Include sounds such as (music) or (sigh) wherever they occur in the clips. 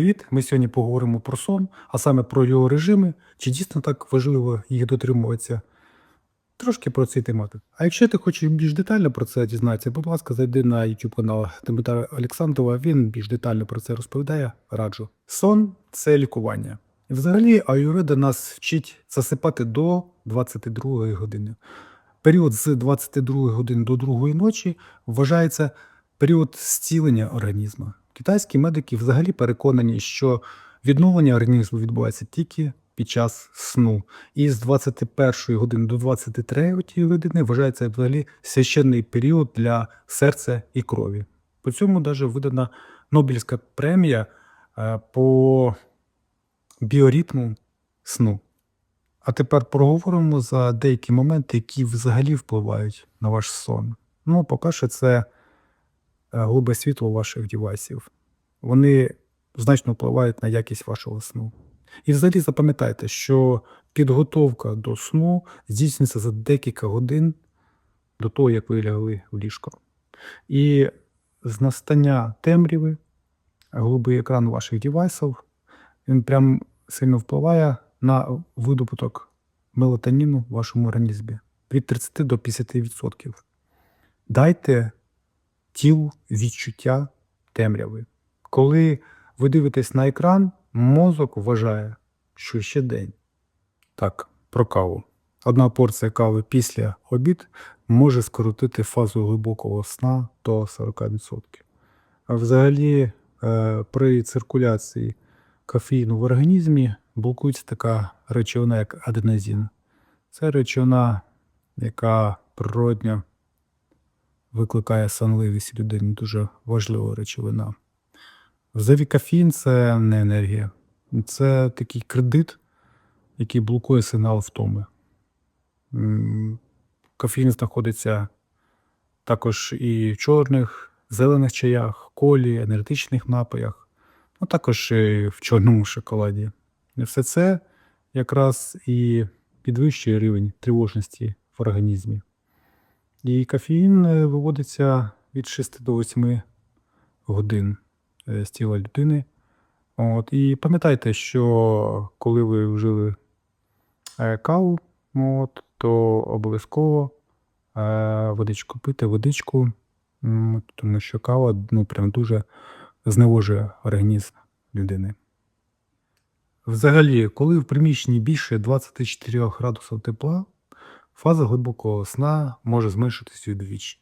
Привіт! Ми сьогодні поговоримо про сон, а саме про його режими, чи дійсно так важливо їх дотримуватися. Трошки про цей тематик. А якщо ти хочеш більш детально про це дізнатися, будь ласка, зайди на YouTube канал Дмитра Олександрова, він більш детально про це розповідає, раджу. Сон це лікування. Взагалі аюрведа нас вчить засипати до 22 години. Період з 22 години до 2 ночі вважається період зцілення організму. Китайські медики взагалі переконані, що відновлення організму відбувається тільки під час сну. І з 21 години до 23 години вважається взагалі священний період для серця і крові. По цьому навіть видана Нобелівська премія е, по біоритму сну. А тепер проговоримо за деякі моменти, які взагалі впливають на ваш сон. Ну, по-перше, це е, голубе світло ваших девайсів. Вони значно впливають на якість вашого сну. І взагалі запам'ятайте, що підготовка до сну здійснюється за декілька годин до того, як ви лягли в ліжко. І з настання темряви, голубий екран ваших девайсів, він прям сильно впливає на видобуток мелатоніну в вашому організмі від 30 до 50%. Дайте тілу відчуття темряви. Коли ви дивитесь на екран, мозок вважає, що ще день. Так, про каву. Одна порція кави після обід може скоротити фазу глибокого сна до 40%. А взагалі, е, при циркуляції кофеїну в організмі блокується така речовина, як аденозин. Це речовина, яка природньо викликає сонливість людини, дуже важлива речовина. Взагалі кофеїн – це не енергія. Це такий кредит, який блокує сигнал втоми. Кофеїн знаходиться також і в чорних, зелених чаях, колі, енергетичних напоях, а також і в чорному шоколаді. І все це якраз і підвищує рівень тривожності в організмі. І кофеїн е, виводиться від 6 до 8 годин е, з тіла людини. От. І пам'ятайте, що коли ви вжили е, каву, от, то обов'язково водичку пити, водичку, тому що кава ну, прям дуже зневожує організм людини. Взагалі, коли в приміщенні більше 24 градусів тепла, фаза глибокого сна може зменшитися вдвічі.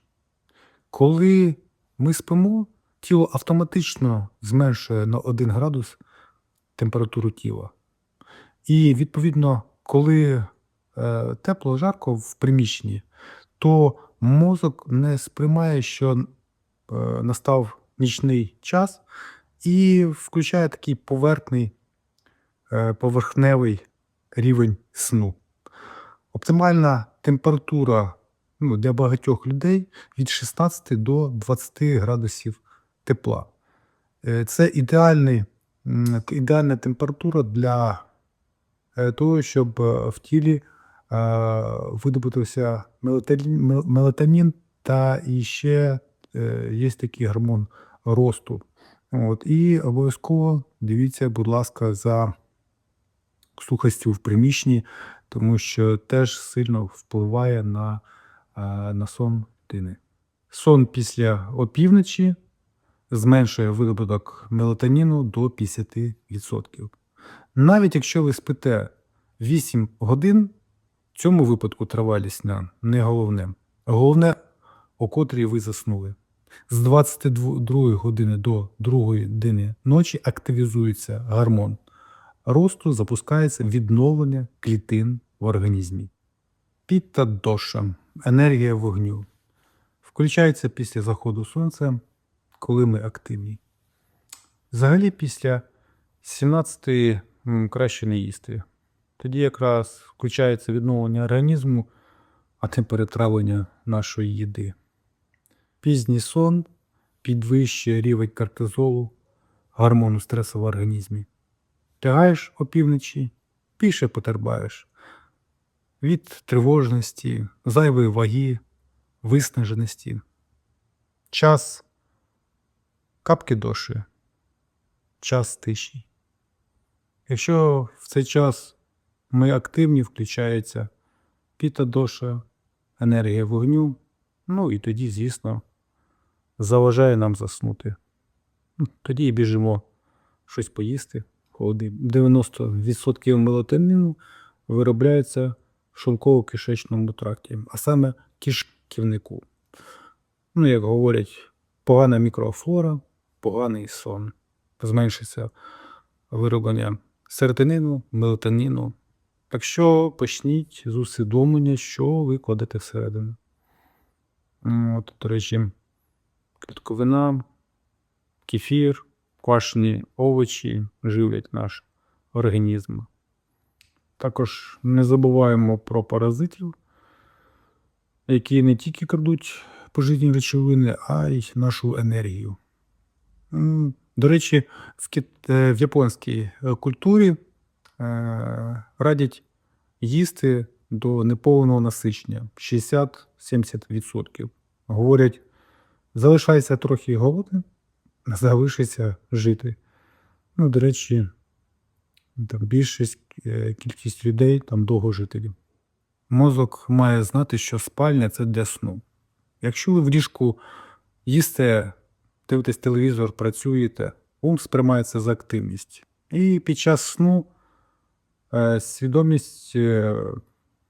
Коли ми спимо, тіло автоматично зменшує на 1 градус температуру тіла. І відповідно, коли е, тепло, жарко в приміщенні, то мозок не сприймає, що е, настав нічний час, і включає такий поверхний, е, поверхневий рівень сну. Оптимальна температура ну, для багатьох людей від 16 до 20 градусів тепла. Е, Це ідеальний, ідеальна температура для е, того, щоб е, в тілі видобутився мелатонін, та ще є такий гормон росту. От, і обов'язково дивіться, будь ласка, за сухостю в приміщенні, тому що теж сильно впливає на, е, на сон дитини. Сон після опівночі зменшує видобуток мелатоніну до 50%. Навіть якщо ви спите 8 годин, в цьому випадку тривалість сна не головне. Головне, о котрій ви заснули. З 22 години до 2 години ночі активізується гормон росту, запускається відновлення клітин в організмі. Піта доша енергія вогню. Включається після заходу сонця, коли ми активні. Взагалі, після 17 м, краще не їсти. Тоді якраз включається відновлення організму, а не перетравлення нашої їди. Пізній сон підвищує рівень кортизолу, гормону стресу в організмі. Лягаєш опівночі, більше потерпаєш від тривожності, зайвої ваги, виснаженості. Час капки доші час тиші. Якщо в цей час ми активні, включається піта-доша, енергія вогню, ну і тоді, звісно, заважає нам заснути. Ну, Тоді і біжимо щось поїсти. Холоди. 90% мелатонину виробляється в шлунково-кишечному тракті, а саме кишківнику. Ну, як говорять, погана мікрофлора, поганий сон. Зменшиться вироблення серотонину, мелатоніну. Так що почніть з усвідомлення, що ви кладете всередину. От, до речі, клітковина, кефір, квашені овочі живлять наш організм. Також не забуваємо про паразитів, які не тільки крадуть поживні речовини, а й нашу енергію. До речі, в, кит... е, в японській е, культурі е, радять їсти до неповного насичення 60-70%. Говорять, залишайся трохи голодним, залишися жити. Ну, до речі, там більшість е, кількість людей там довгожителів. Мозок має знати, що спальня це для сну. Якщо ви в ліжку їсте, дивитесь телевізор, працюєте, ум сприймається за активність. І під час сну е, свідомість е,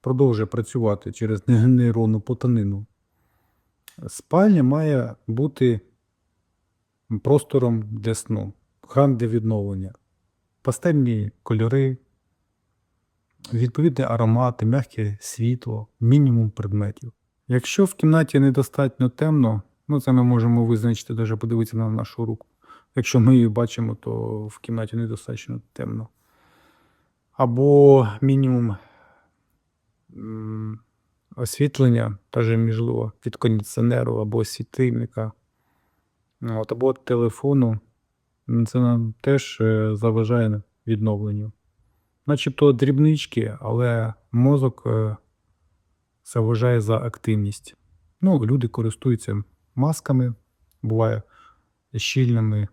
продовжує працювати через нейронну потанину. Спальня має бути простором для сну, храм для відновлення, пастельні кольори, відповідні аромати, м'яке світло, мінімум предметів. Якщо в кімнаті недостатньо темно, ну це ми можемо визначити, даже подивитися на нашу руку. Якщо ми її бачимо, то в кімнаті недостатньо темно. Або мінімум освітлення, теж можливо, від кондиціонеру або світильника, от, або телефону. Це нам теж е, заважає відновленню. Начебто дрібнички, але мозок е, заважає за активність. Ну, люди користуються масками, буває щільними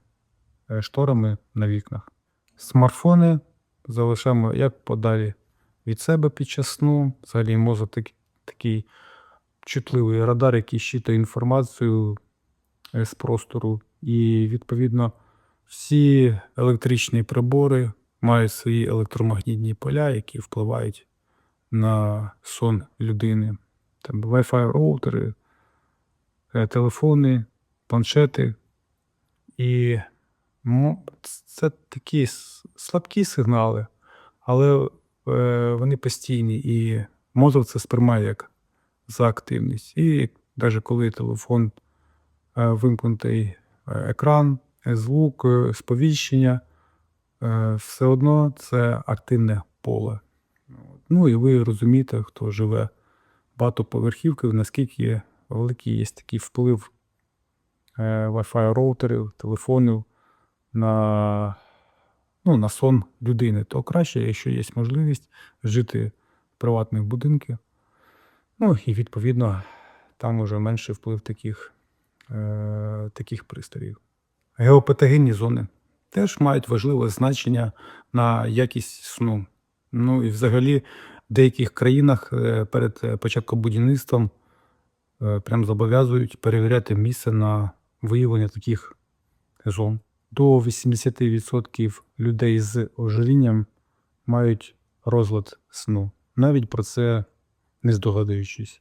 е, шторами на вікнах. Смартфони залишаємо як подалі від себе під час сну. Взагалі мозок так, такий чутливий радар, який щитує інформацію з простору. І, відповідно, всі електричні прибори мають свої електромагнітні поля, які впливають на сон людини. Там Wi-Fi роутери, е, телефони, планшети. І це такі слабкі сигнали, але е, вони постійні, і мозок це сприймає як за активність. І навіть коли телефон е, вимкнутий е, екран, е, звук, е, сповіщення, е, все одно це активне поле. Ну і ви розумієте, хто живе в багатоповерхівках, наскільки великий є такий вплив е, Wi-Fi роутерів, телефонів на, ну, на сон людини, то краще, якщо є можливість жити в приватних будинках. Ну і відповідно там вже менший вплив таких, е, таких пристроїв. Геопатогенні зони теж мають важливе значення на якість сну. Ну і взагалі в деяких країнах е, перед е, початком будівництва е, прям зобов'язують перевіряти місце на виявлення таких зон. До 80% людей з ожирінням мають розлад сну, навіть про це не здогадуючись.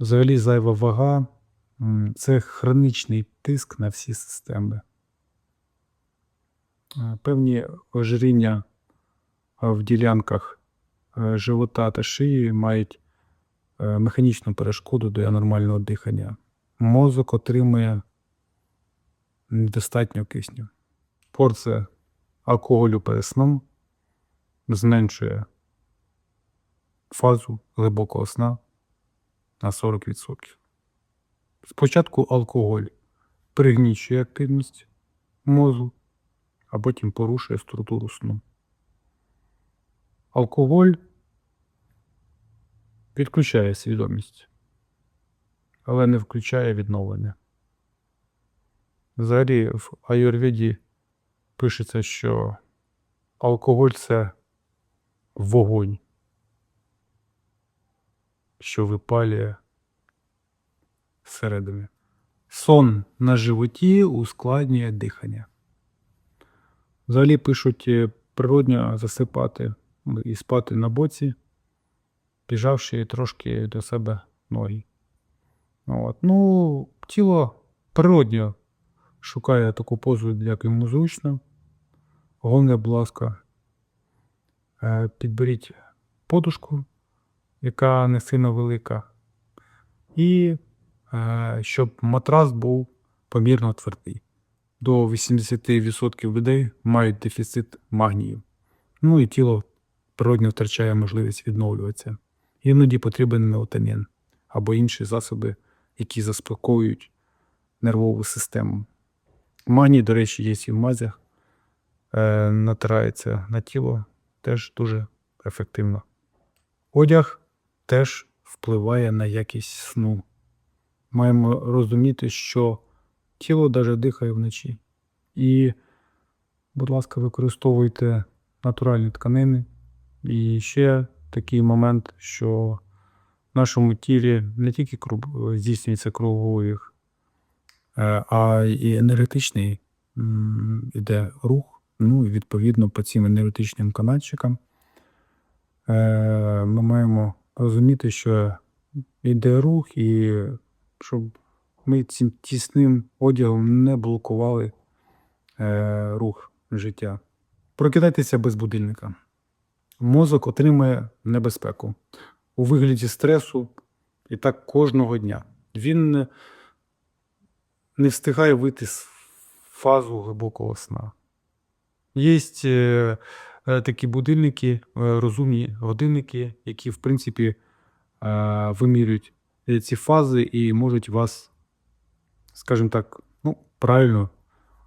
Взагалі, зайва вага це хронічний тиск на всі системи. Е, Певні ожиріння е, в ділянках е, живота та шиї мають механічну перешкоду до нормального дихання. Мозок отримує недостатньо кисню. Порція алкоголю перед сном зменшує фазу глибокого сна на 40%. Спочатку алкоголь пригнічує активність мозку, а потім порушує структуру сну. Алкоголь підключає свідомість, але не включає відновлення. Взагалі в аюрведі пишеться, що алкоголь це вогонь, що випалює всередині. Сон на животі ускладнює дихання. Взагалі пишуть е, природньо засипати і спати на боці, піджавши трошки до себе ноги. От. Ну, тіло природньо шукає таку позу, як йому зручно. Головне, будь ласка, е, підберіть подушку, яка не сильно велика, і щоб матрас був помірно твердий. До 80% людей мають дефіцит магнію. Ну і тіло природньо втрачає можливість відновлюватися. Іноді потрібен мелатонін або інші засоби, які заспокоюють нервову систему. Магній, до речі, є і в мазях, е, натирається на тіло, теж дуже ефективно. Одяг теж впливає на якість сну. Маємо розуміти, що тіло даже дихає вночі. І, будь ласка, використовуйте натуральні тканини. І ще такий момент, що в нашому тілі не тільки здійснюється кругових, е, а і енергетичний іде рух. Ну і відповідно по цим енергетичним канальчикам е, ми маємо розуміти, що йде рух, і щоб ми цим тісним одягом не блокували е, рух життя. Прокидайтеся без будильника. Мозок отримує небезпеку у вигляді стресу і так кожного дня. Він не, встигає вийти з фазу глибокого сна. Є е, е, такі будильники, е, розумні годинники, які, в принципі, вимірюють ці фази і можуть вас, скажімо так, ну, правильно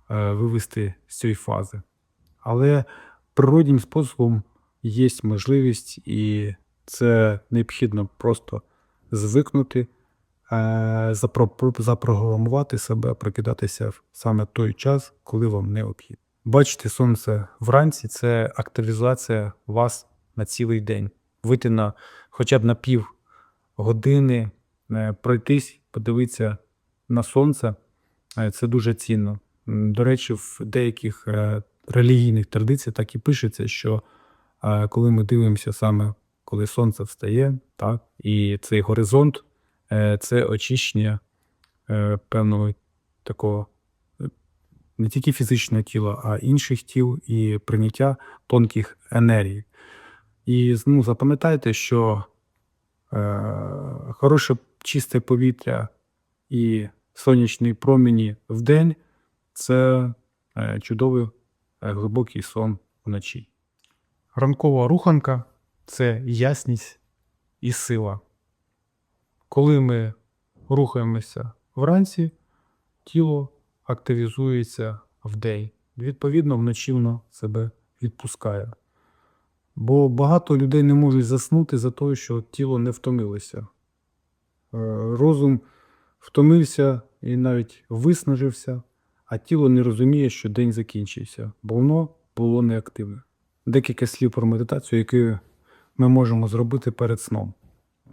е, вивести з цієї фази. Але природнім способом є можливість, і це необхідно просто звикнути, е, запро- запрограмувати себе, прокидатися саме той час, коли вам необхідно. Бачити сонце вранці це активізація вас на цілий день. Вийти на хоча б на пів години, пройтись, подивитися на сонце е, це дуже цінно. До речі, в деяких е, релігійних традиціях так і пишеться, що е, коли ми дивимося саме, коли сонце встає, так, і цей горизонт е, це очищення е, певного такого е, не тільки фізичного тіла, а інших тіл і прийняття тонких енергій. І ну, запам'ятайте, що е, хороше чисте повітря і сонячні промені в день це е, чудовий е, глибокий сон вночі. Ранкова руханка це ясність і сила. Коли ми рухаємося вранці, тіло активізується вдень. Відповідно, вночі воно себе відпускає. Бо багато людей не можуть заснути за те, що тіло не втомилося. Е, Розум втомився і навіть виснажився, а тіло не розуміє, що день закінчився, бо воно було неактивне. Декілька слів про медитацію, які ми можемо зробити перед сном. Е,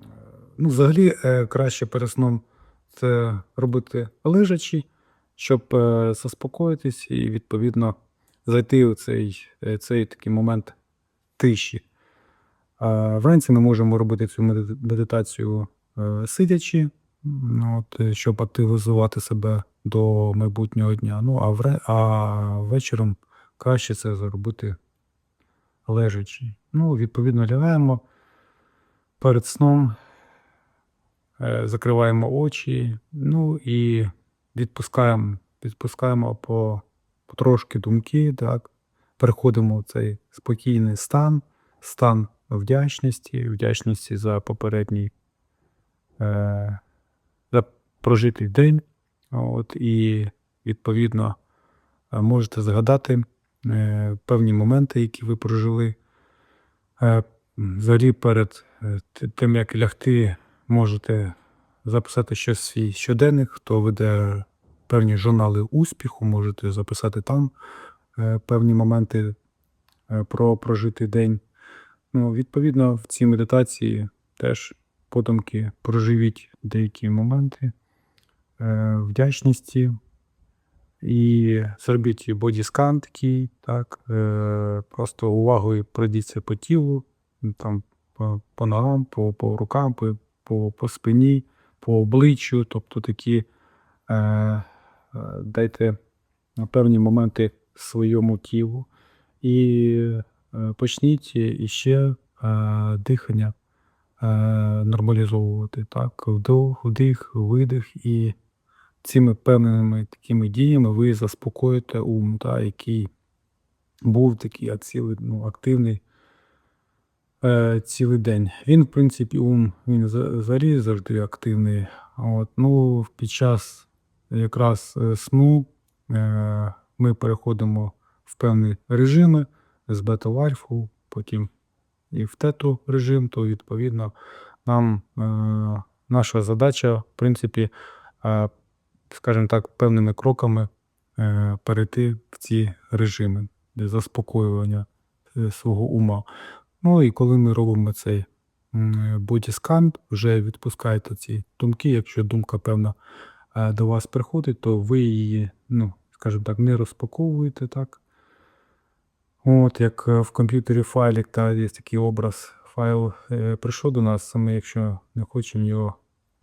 Ну, взагалі, е, краще перед сном це робити лежачи, щоб заспокоїтись і, відповідно, зайти у цей, цей такий момент тиші. Вранці ми можемо робити цю медитацію сидячи, ну, от, е, щоб активізувати себе до майбутнього дня. Ну, а, вре, а вечором краще це зробити лежачи. Ну, відповідно, лягаємо перед сном, е, закриваємо очі, ну і відпускаємо, відпускаємо по, потрошки думки, так, переходимо в цей спокійний стан, стан вдячності, вдячності за попередній е, за прожитий день. От, і відповідно е, можете згадати е, певні моменти, які ви прожили. Взагалі перед тим, як лягти, можете записати щось свій щоденник, хто веде певні журнали успіху, можете записати там певні моменти про прожитий день. Ну, відповідно, в цій медитації теж подумки проживіть деякі моменти е, вдячності. І зробіть бодіскан такий, так, е, просто увагою пройдіться по тілу, там, по, по ногам, по, по рукам, по, по, по спині, по обличчю, тобто такі е, е, дайте певні моменти своєму тілу. І е, почніть іще е, дихання нормалізовувати. Так? Вдох, вдих, видих, і цими певними такими діями ви заспокоїте ум, та, який був такий цілий, ну, активний е, цілий день. Він, в принципі, ум він за- взагалі завжди активний. От, ну, під час якраз е, сну е, ми переходимо в певні режими з бета в альфу, потім і в тету режим, то відповідно нам е, наша задача, в принципі, е, скажімо так, певними кроками е, перейти в ці режими де заспокоювання е, свого ума. Ну і коли ми робимо цей бодіскан, вже відпускаєте ці думки. Якщо думка певна е, до вас приходить, то ви її, ну, скажімо так, не розпаковуєте так. От, як е, в комп'ютері файлик, та є такий образ, файл е, прийшов до нас, ми, якщо не хочемо його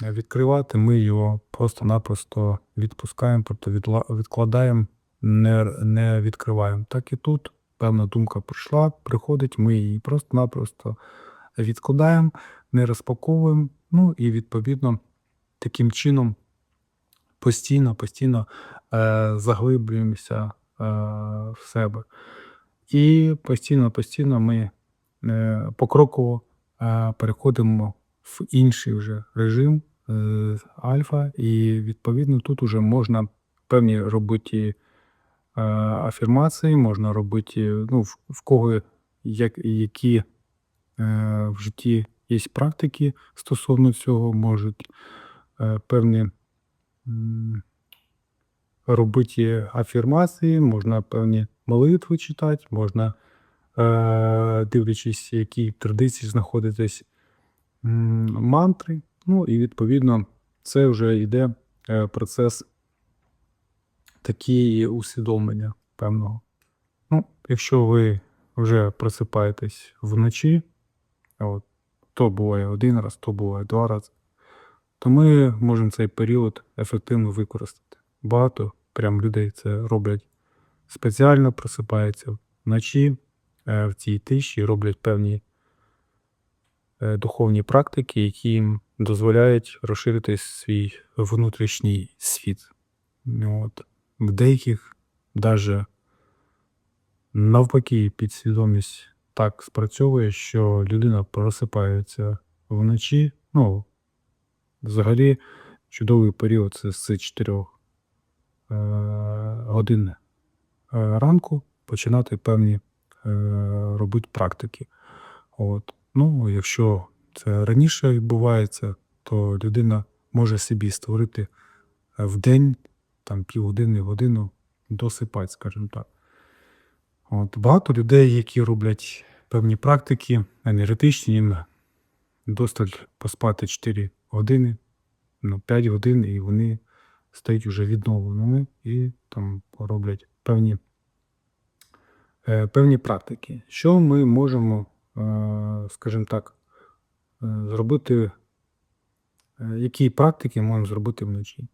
е, відкривати, ми його просто-напросто відпускаємо, тобто відкладаємо, не, не відкриваємо. Так і тут певна думка прийшла, приходить, ми її просто-напросто відкладаємо, не розпаковуємо, ну і відповідно таким чином постійно, постійно е, заглиблюємося е, в себе. І постійно, постійно ми е, покроково е, переходимо в інший вже режим е, альфа, і відповідно тут уже можна певні робити афірмації, можна робити, ну, в, кого як, які в житті є практики стосовно цього, можуть певні робити афірмації, можна певні молитви читати, можна, е, дивлячись, які традиції знаходитесь м, мантри. Ну і відповідно це вже йде е, процес такий усвідомлення певного. Ну, якщо ви вже просипаєтесь вночі, от, то буває один раз, то буває два рази, то ми можемо цей період ефективно використати. Багато прям людей це роблять спеціально, просипаються вночі е, в цій тиші, роблять певні е, духовні практики, які їм дозволяють розширити свій внутрішній світ. От. В деяких навіть навпаки підсвідомість так спрацьовує, що людина просипається вночі. Ну, взагалі, чудовий період це з 4 е, годин ранку починати певні е, робити практики. От. Ну, якщо це раніше відбувається, то людина може собі створити е, в день там півгодини, годину досипати, скажімо так. От, багато людей, які роблять певні практики енергетичні, їм досталь поспати 4 години, ну, 5 годин, і вони стають вже відновленими і там роблять певні, е, певні практики. Що ми можемо, е, скажімо так, е, зробити, е, які практики можемо зробити вночі?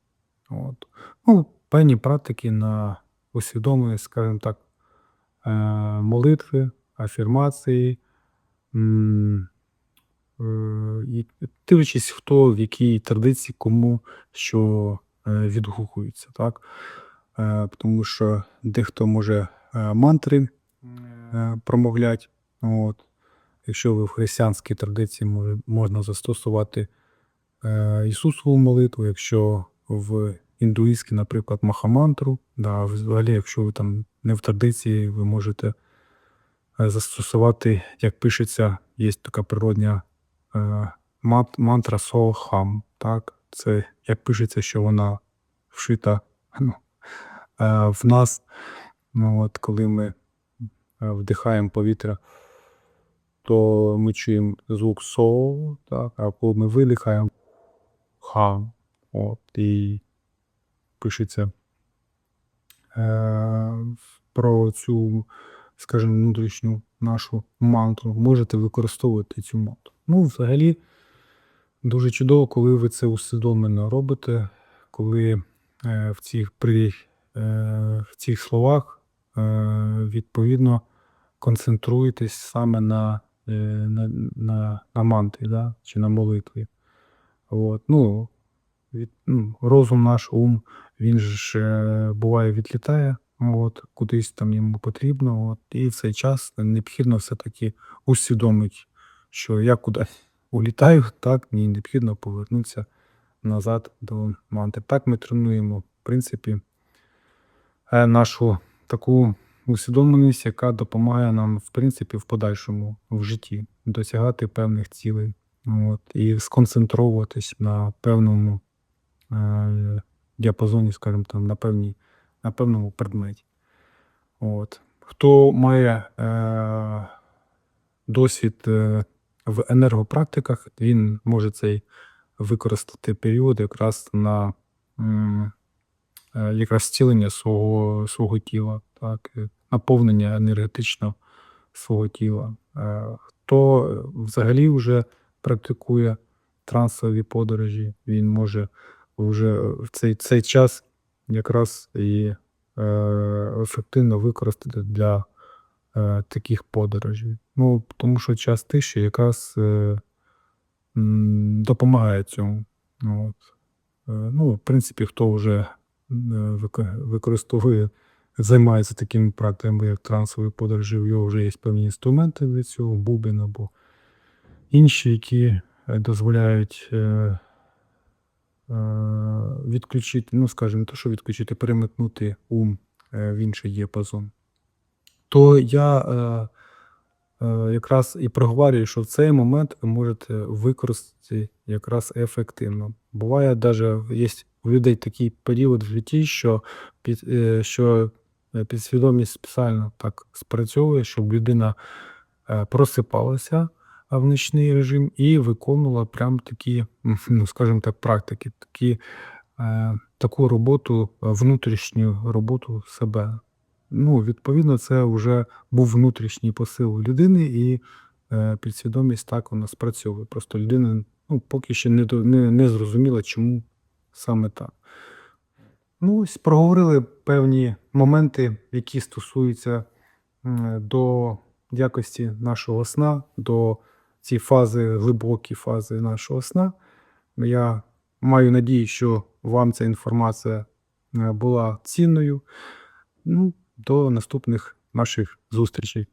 От. Ну, певні практики на усвідомлення, скажімо так, е, молитви, афірмації. е, Дивлячись, хто в якій традиції, кому що е, відгукується. Так? Е, Тому що дехто може е, мантри е, промовляти. От. Якщо ви в християнській традиції можна застосувати е, Ісусову молитву, якщо в індуїстській, наприклад, Махамантру, да, взагалі, якщо ви там не в традиції, ви можете е, застосувати, як пишеться, є така природня мантра Солхам. Так? Це як пишеться, що вона вшита ну, в нас. Ну, от, коли ми вдихаємо повітря, то ми чуємо звук со, так, а коли ми видихаємо ха. От, і пишеться е, про цю, скажімо, внутрішню нашу мантру. Можете використовувати цю мантру. Ну, взагалі, дуже чудово, коли ви це усвідомлено робите, коли е, в, цих, при, е, в цих словах е, відповідно концентруєтесь саме на, е, на, на, на мантрі да? чи на молитві. От. Ну, від, ну, розум наш ум, він ж е, буває відлітає от, кудись там йому потрібно. От, і в цей час необхідно все-таки усвідомити, що я кудись (laughs) улітаю, так, мені необхідно повернутися назад до мантри. Так ми тренуємо, в принципі, е, нашу таку усвідомленість, яка допомагає нам, в принципі, в подальшому в житті досягати певних цілей. От, і сконцентровуватись на певному е, діапазоні, скажімо там, на, певній, на певному предметі. От. Хто має е, досвід е, в енергопрактиках, він може цей використати період якраз на е, якраз зцілення свого, свого тіла, так, е, наповнення енергетично свого тіла. Е, Хто е, взагалі вже практикує трансові подорожі, він може вже в цей, цей час якраз і е, ефективно використати для е, таких подорожей. Ну, тому що час тиші якраз е, допомагає цьому. От. Е, ну, в принципі, хто вже е, використовує, займається такими практиками, як трансові подорожі, у нього вже є певні інструменти для цього, бубен або інші, які е, дозволяють е, е, відключити, ну, скажімо, не то, що відключити, перемикнути ум е, в інший діапазон. То я е, е, якраз і проговорюю, що в цей момент ви можете використати якраз ефективно. Буває навіть є у людей такий період в житті, що, під, е, що е, підсвідомість спеціально так спрацьовує, щоб людина е, просипалася в нічний режим і виконувала прям такі, (laughs) ну, скажімо так, практики, такі, таку роботу, внутрішню роботу себе. Ну, відповідно, це вже був внутрішній посил людини, і підсвідомість так вона спрацьовує. Просто людина ну, поки ще не, не, не зрозуміла, чому саме так. Ну, ось проговорили певні моменти, які стосуються до якості нашого сна, до ці фази, глибокі фази нашого сна. Я маю надію, що вам ця інформація е, була цінною. Ну, до наступних наших зустрічей.